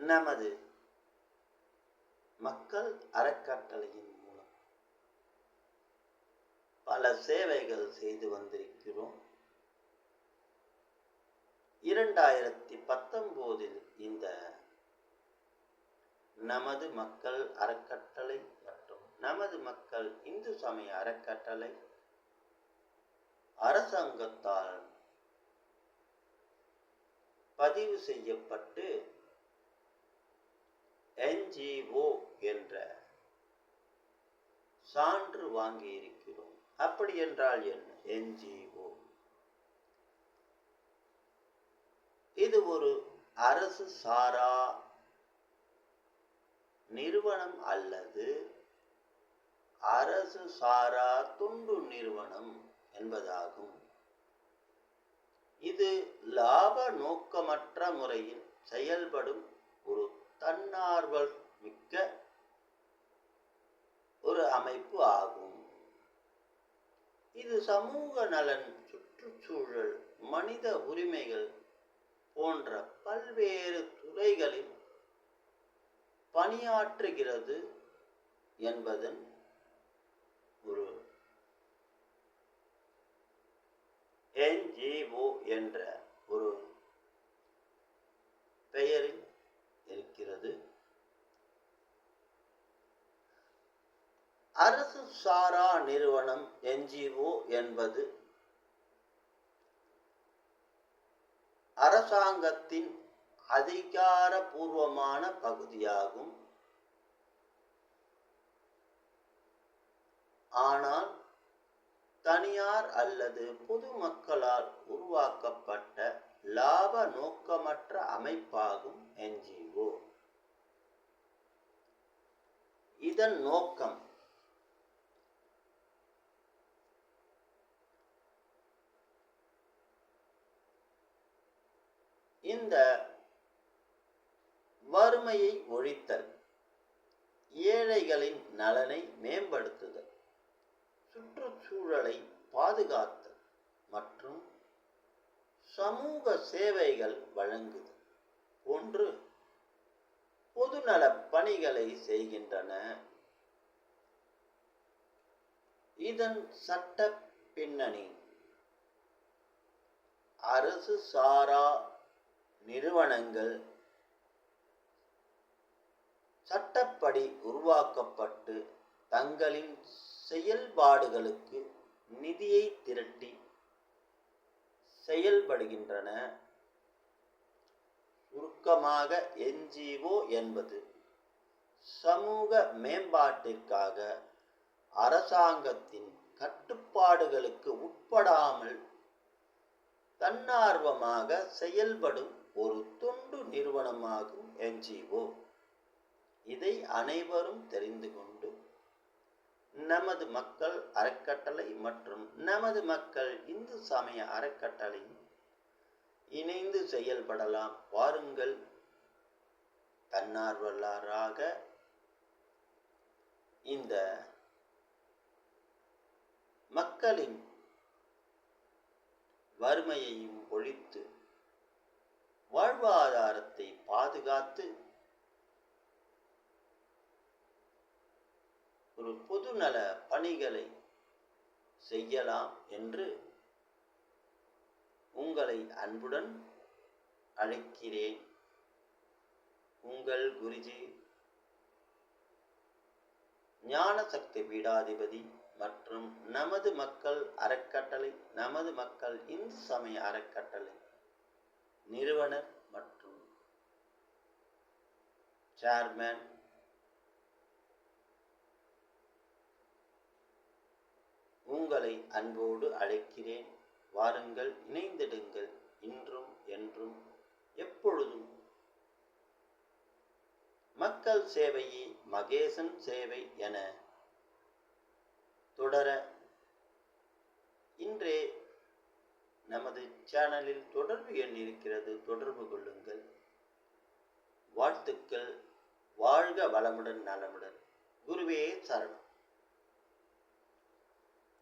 நமது மக்கள் அறக்கட்டளையின் மூலம் பல சேவைகள் செய்து வந்திருக்கிறோம். இரண்டாயிரத்தி பத்தொன்பதில் இந்த நமது மக்கள் அறக்கட்டளை மற்றும் நமது மக்கள் இந்து சமய அறக்கட்டளை அரசாங்கத்தால் பதிவு செய்யப்பட்டு என்ஜிஓ என்ற சான்று வாங்கி இருக்கிறோம் அப்படி என்றால் என்ன? என்ஜிஓ. இது ஒரு அரசு சாரா நிறுவனம் அல்லது அரசு சாரா துண்டு நிறுவனம் என்பதாகும். இது லாப நோக்கமற்ற முறையில் செயல்படும் ஒரு தன்னார்வல் மிக்க ஒரு அமைப்பு ஆகும். இது சமூக நலன் சுற்றுச்சூழல் மனித உரிமைகள் போன்ற பல்வேறு துறைகளில் பணியாற்றுகிறது என்பதன் ஒரு என்ஜிஓ என்ற ஒரு பெயரில் இருக்கிறது அரசு சாரா நிறுவனம் என்ஜிஓ என்பது அரசாங்கத்தின் அதிகாரபூர்வமான பகுதியாகும். ஆனால் தனியார் அல்லது பொதுமக்களால் உருவாக்கப்பட்ட லாப நோக்கமற்ற அமைப்பாகும் என்ஜிஓ. இதன் நோக்கம் இந்த வறுமையை ஒழித்தல் ஏழைகளின் நலனை மேம்படுத்துதல் சுற்றுச்சூழலை பாதுகாத்தல் மற்றும் சமூக சேவைகள் வழங்குதல். ஒன்று பொதுநல பணிகளை செய்கின்றன. இதன் சட்ட பின்னணி அரசு சாரா நிறுவனங்கள் சட்டப்படி உருவாக்கப்பட்டு தங்களின் செயல்பாடுகளுக்கு நிதியை திரட்டி செயல்படுகின்றன. சுருக்கமாக என்ஜிஓ என்பது சமூக மேம்பாட்டிற்காக அரசாங்கத்தின் கட்டுப்பாடுகளுக்கு உட்படாமல் தன்னார்வமாக செயல்படும் ஒரு தொண்டு நிறுவனமாகும் என்ஜிஓ. இதை அனைவரும் தெரிந்து கொண்டு நமது மக்கள் அறக்கட்டளை மற்றும் நமது மக்கள் இந்து சமய அறக்கட்டளை இணைந்து செயல்படலாம். வாருங்கள். தன்னார்வலராக இந்த மக்களின் வறுமையையும் ஒழித்து வாழ்வாதாரத்தை பாதுகாத்து ஒரு பொதுநல பணிகளை செய்யலாம் என்று உங்களை அன்புடன் அழைக்கிறேன். உங்கள் குருஜி ஞான சக்தி பீடாதிபதி மற்றும் நமது மக்கள் அறக்கட்டளை நமது மக்கள் இந்து சமய அறக்கட்டளை நிறுவனர் மற்றும் சேர்மேன் உங்களை அன்போடு அழைக்கிறேன். வாருங்கள் இணைந்திடுங்கள். இன்றும் என்றும் எப்பொழுதும். மக்கள் சேவையே மகேசன் சேவை என தொடர இன்றே நமது சேனலில் தொடர்பு எண் இருக்கிறது தொடர்பு கொள்ளுங்கள். வாழ்த்துக்கள். வாழ்க வளமுடன் நலமுடன். குருவே சரணம்.